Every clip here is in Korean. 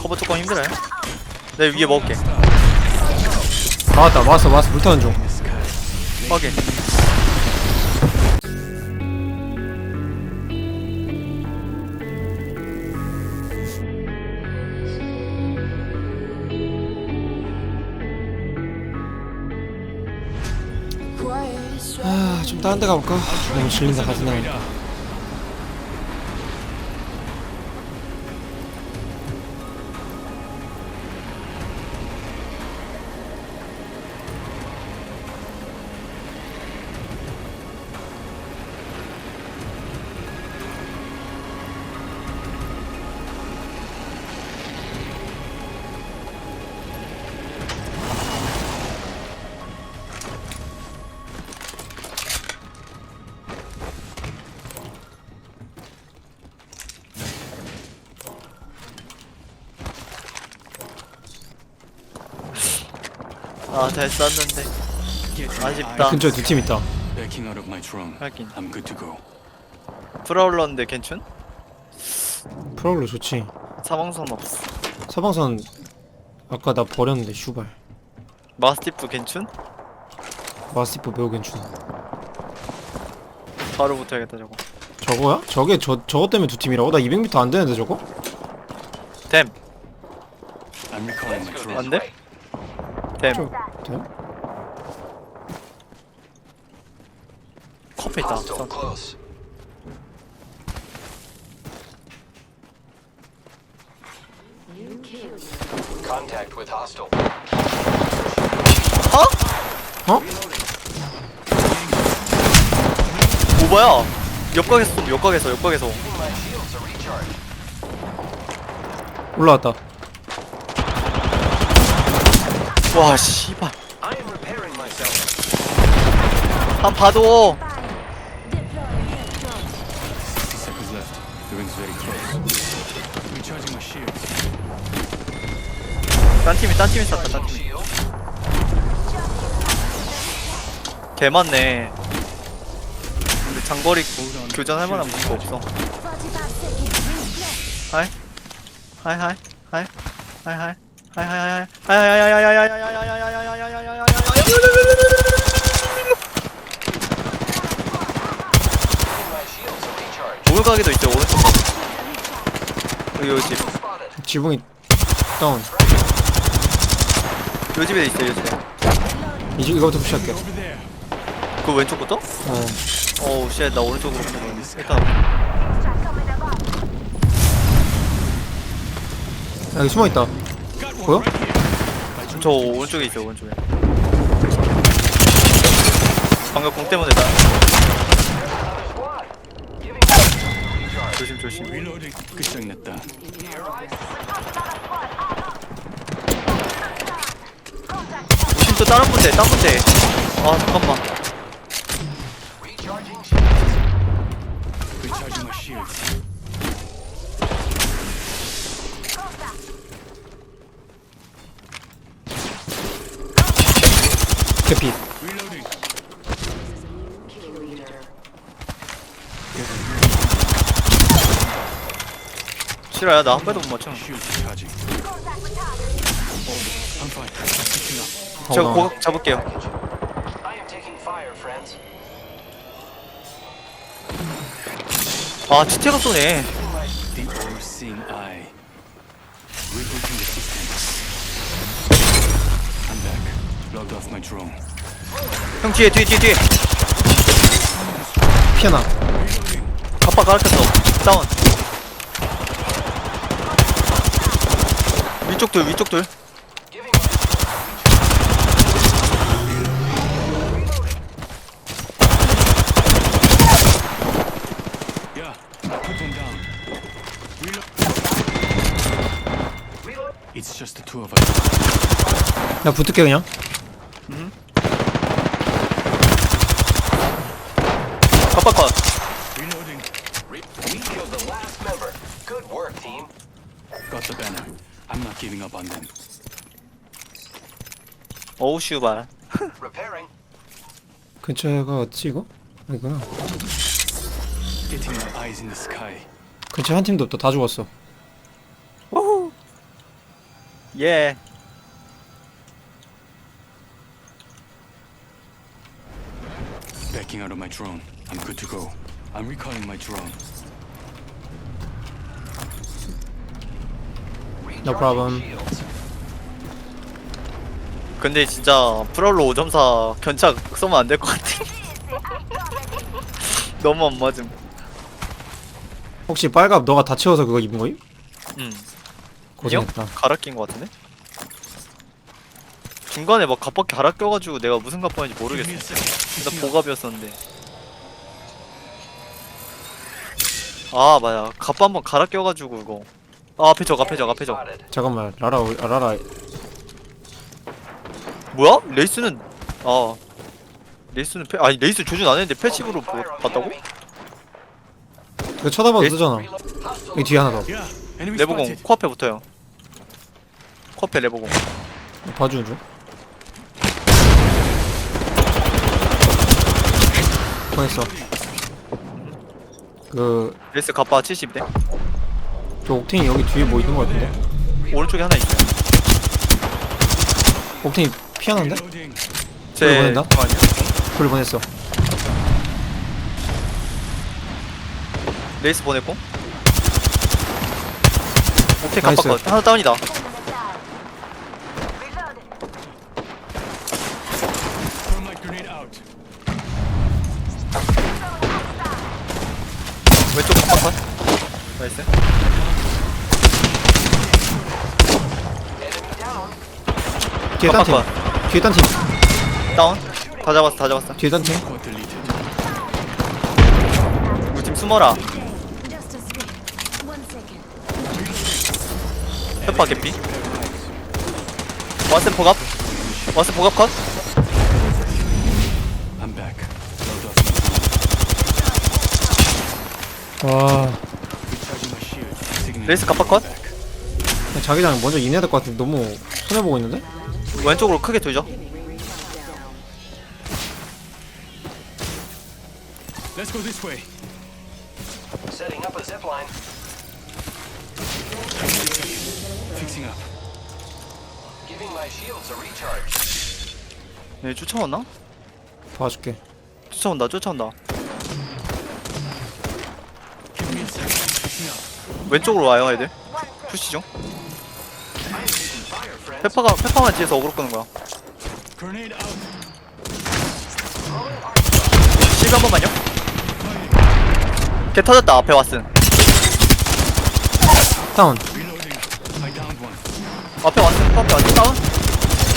커버 조금 힘들어요. 내 위에 먹을게. 나왔다 왔어 왔어 불타는 중 확인. 아좀 다른 데 가볼까? 너무 질린다 같은 나 아, 잘 쐈는데. 아쉽다. 근처에 두 팀 있다 Backing out of my drone. 하긴. I'm good to go. 프라울러인데 괜춘? 프로글로 좋지 사망선 없어. 서방선 아까 나 버렸는데 슈발 마스티프 괜춘? 마스티프 매우 괜찮아 바로 붙어야겠다 저거. 저거야? 저게 저, 저거 때문에 두 팀이라고? 나 200m 안 되는데 저거? 댐. I'm recalling my drone. 안 돼? 댐. 저, 돼? 커피 있다. Hostile close. Contact with hostile. 어? 어? 오바야. 옆각에서 옆각에서 옆각에서. My shields recharge. 올라왔다 와 씨발. 한 봐도 60 seconds left. The ring's very close. Recharging my shields. 딴 팀이 딴 팀이 쐈다 딴 팀이. 개 많네. 근데 장거리 교전할 만한 무기가 없어. 하이 하이 하이 하이 하이 하이 recharge. 오르가게도 있죠 오른쪽 여기 요 집. Spotted. 지붕이 다운 요 집에 있어요 요 집에. 이제 이거부터 푸시할게. 그 왼쪽부터? 어 어우 쉣나 오른쪽으로 보고 일단 여기 숨어있다 보여? 저 오른쪽에 있어요 오른쪽에 방금 공 때문에 나. 조심 조심 Reloading. 끝장냈다. 조심 또 다른 분대 다른 분대 아 잠깐만 Recharging my shields. 개피 싫어야 나 한 발도 못 맞춰. 저 어, 고, 잡을게요. 아 치태가 쏘네. Logged off my drone. 형 뒤에 뒤에 뒤에 뒤에 피하나 갑바 가르쳤어 다운 위쪽 둘 위쪽 둘 Giving my Yeah, put one down. Reload. reload. It's just the two of us. 나 붙을게 그냥 갑바 컷 Reloading. Re- we killed the last member. Good work, team. Got the banner. I'm not giving up on them. 어우 슈발 Repairing. 근처가 어디지 이거? 아니구나 Getting my eyes in the sky. 근처에 한 팀도 없다 다 죽었어 우후. 예. Backing out of my drone. I'm good to go. I'm recalling my drone. No problem 근데 진짜 프롤로 5.4 견착 쏘면 안 될 것 같아. 너무 안 맞음. 혹시 빨갑 너가 다 채워서 그거 입은 거임? 응. 고생했다 갈아 낀것 같은데? 중간에 막 갑바퀴 갈아 껴가지고 내가 무슨 갑바인지 모르겠어. 나 보갑이었었는데. 아 맞아. 갑바 한번 갈아 껴가지고 이거. 아 앞에 적 앞에 적 앞에 적. Spotted. 잠깐만 라라 어- 아, 라라 뭐야? 레이스는 아 레이스는 패 아니 레이스 조준 안 했는데 패시브로 보, the 봤다고? 이거 쳐다봐도 예? 뜨잖아 여기 뒤에 하나 더 레버공. 코앞에 붙어요. 코앞에 레버공. 봐주는 중 보냈어 그, 레이스 갑바 70대. 저 옥탱이 여기 뒤에 뭐 있는 거 같은데? 오른쪽에 하나 있어요. 옥탱이 피하는데? 제 보낸다? 그거 아니야? 불 보냈어 레이스 보냈고. 오케이 나이스. 갑바 컷. 하나 다운이다. 왼쪽 컷. 나이스. 뒤에 딴 팀 깜빡 뒤에 딴 팀 다운. 다 잡았어 다 잡았어. 뒤에 딴팀 Squad deleted. 우리 팀 숨어라. Just a second. One second. 페파 개피. 와센 포갑. 와센 포갑 컷. I'm back. Load up. 와. 레이스 갑바 컷. 자기장 먼저 인해야 될 것 같은데 너무 손해보고 있는데? 왼쪽으로 크게 돌죠. Let's go this way. Setting up a zip line. Fixing up. Giving my shields a recharge. 얘 쫓아왔나? 도와줄게 쫓아온다 쫓아온다. 왼쪽으로 와요 애들. 푸시 중. 페파가 페파만 뒤에서 어그로 끄는 거야. 실드 한 번만요. 걔 터졌다 앞에 왔음. 다운. 앞에 왔음 앞에 왔음 다운.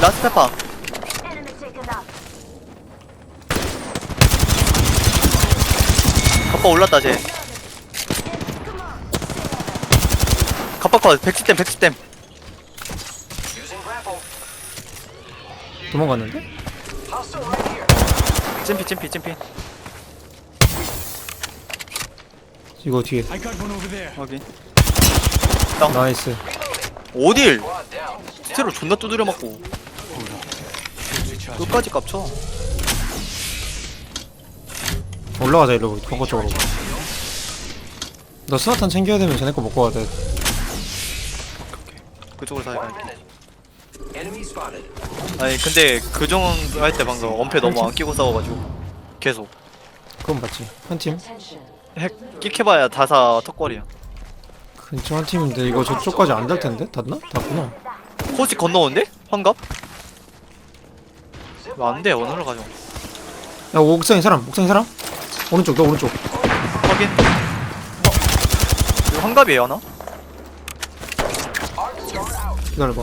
라스트 out. 갑바 올랐다 쟤. 컷 110댐 110댐. Using grapple. 도망갔는데? 찜피 찜피 찜피. 이거 뒤에 I got one over there. 확인. 나이스 어딜? 스테로 존나 두드려 맞고. 끝까지 깝쳐. 올라가자 일로 벙커 쪽으로 너 스나탄 챙겨야 되면 쟤네 거 먹고 와야 돼 그쪽으로 다시 갈게. minute. Enemy spotted. 아니 근데 그 정도 할때 방금 엄폐 너무 안 끼고 싸워가지고 계속 그건 맞지 한 팀 핵 끼켜봐야 다사 턱걸이야. 근처 한 팀인데 이거 저쪽까지 안달 텐데? 닿나? 닿구나 코스 건너오는데? 환갑? 안돼 어느로 가죠. 야 옥상에 사람 옥상에 사람? 오른쪽 너 오른쪽 확인. 어? 이거 환갑이에요 하나? 기다려봐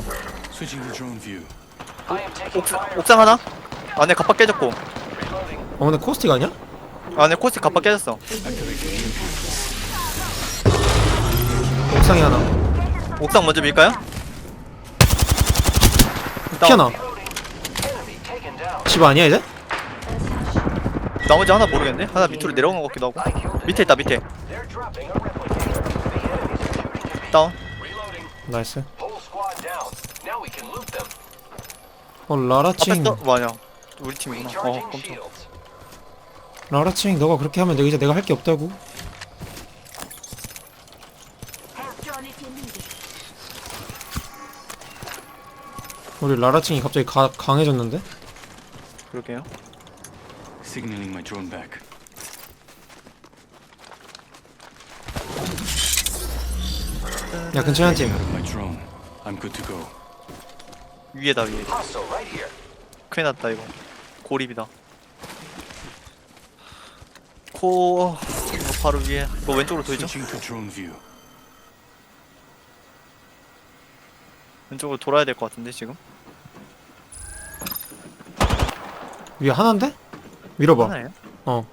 Switching to drone view. I am taking 옥상, 하나? 안에 갑박 깨졌고. 어 근데 코스틱 아니야? 안에 코스 갑박 깨졌어. 옥상에 하나 옥상 먼저 밀까요? 피하나. 집 아니야 이제? 나머지 하나 모르겠네. 하나 밑으로 내려간 것 같기도 하고. 밑에 있다 밑에. 다운. 나이스 어 앞에 라라칭 떠 뭐냐? 우리 팀이구나. 어 깜짝. 라라칭 너가 그렇게 하면 내가 이제 내가 할 게 없다고. 우리 라라칭이 갑자기 가, 강해졌는데? 그러게요. Signaling my drone back. 야 근처에 한 팀. Out of my drone. I'm good to go. 위에다 위에. 큰일 났다 이거. 고립이다. 코 이거 바로 위에. 너 왼쪽으로 돌죠? 왼쪽으로 돌아야 될 것 같은데 지금. 위에 하나인데? 밀어봐. 하나예요? 어.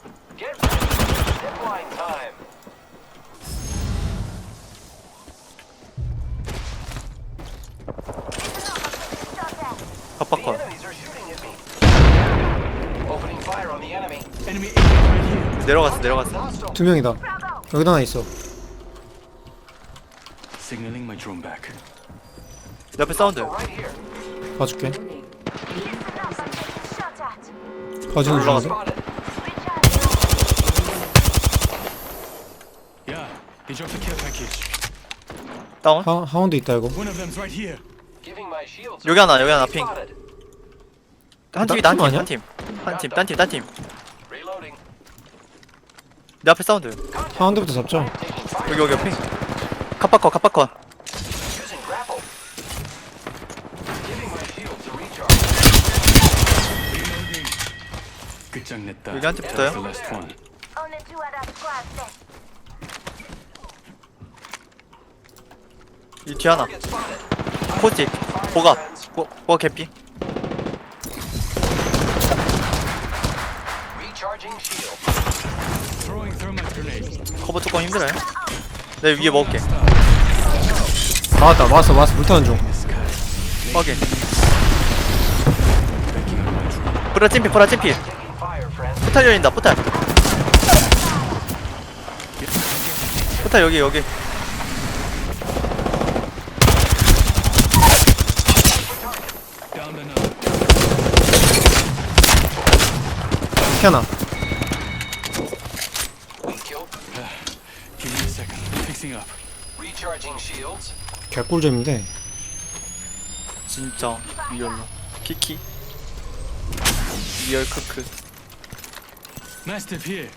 Here. 내려갔어 내려갔어. 두 명이다. 여기다 하나 있어. Signaling my drone back. 옆에 사운드. 봐줄게. 봐주는 올라가서. 중인데? Spotted. Recharge. Yeah, he dropped a care package. 다운. 하, 하운드 있다 이거. One of them's right here. 여기 하나 여기 하나 핑. Spotted. 한 팀이다 한팀 팀. 아니야? 한 팀. 한 팀. 딴 팀. 딴 팀. 내 앞에 사운드. Taking fire. 여기 여기 핑. 끝장냈다. 여기 한 팀 붙어요? Only two out of squad left. 이뒤 하나. 포지. 보가. 보, 보가 개피. 커버 조금 힘들어요. 내 위에 먹을게. 나왔다. 왔어. 왔어. 불타는 중. Drone. 브라 찜피 브라 찜피. 포탈 열린다 포탈. 포탈 여기 여기. Down another. 캐나. We killed. Give me a second. Fixing up. Shields. 개꿀잼인데. 진짜 리얼로. 키키. 리얼 크크. Mastiff here.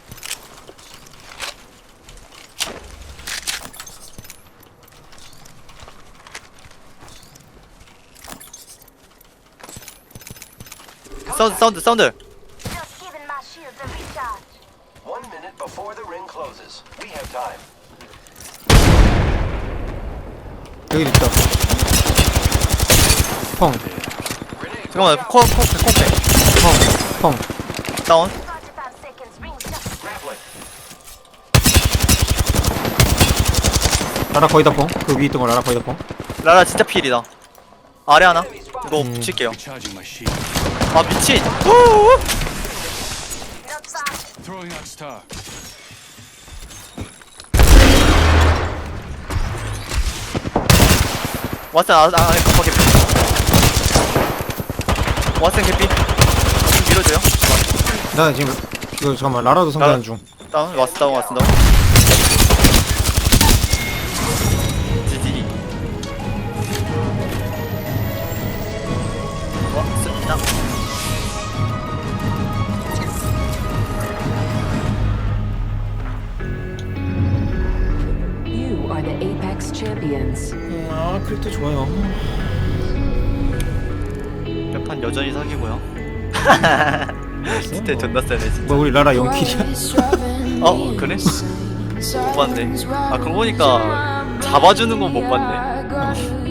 사운드 사운드 사운드. 여기 있다. 펑. 잠깐만 코 코페 코페. 펑. 펑. 다운. 45 seconds. Ring shot. Grappling. 라라 거의 다 펑. 그 위에 있던 거 라라 거의 다 펑. 라라 진짜 필이다. 아래 하나. 이거 음. 붙일게요. Recharging my shield. 아 미친. 우우. Not fast. Throwing out star. 왓슨 아, 아, 갑박 개피. 왓슨 개피. 좀 밀어줘요. 나 지금 이거 잠깐만 라라도 상대하는 중. 다운 왓슨 다운 왓슨 다운. 여전히 사기고요. 스테 존나 세네 진짜. 뭐 우리 라라 0킬이야. 어 그래? 못 봤네. 아 그거 보니까 잡아주는 건 못 봤네.